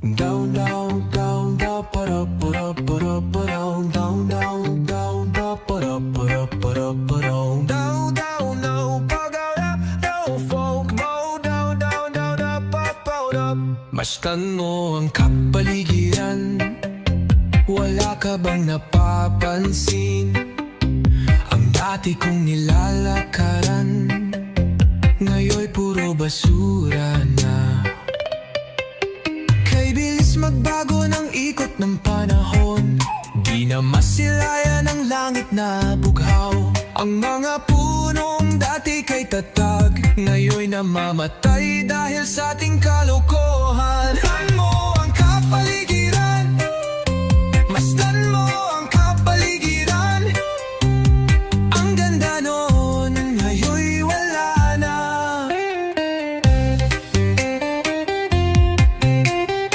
Down, down, down, da pa da pa da pa down, down, down, down, da pa da pa da down, down, down, no, pag out no folk mo, down, down, down, da pa pa da. Mastan mo ang kapaligiran, wala ka bang napapansin? Ang dati kong nilalakaran, ngayon'y puro basura na. Kay bilis magbago ng ikot ng panahon. Di na masilayan ang langit na bughaw. Ang mga punong dati kay tatag Ngayon'y namamatay dahil sa ating mo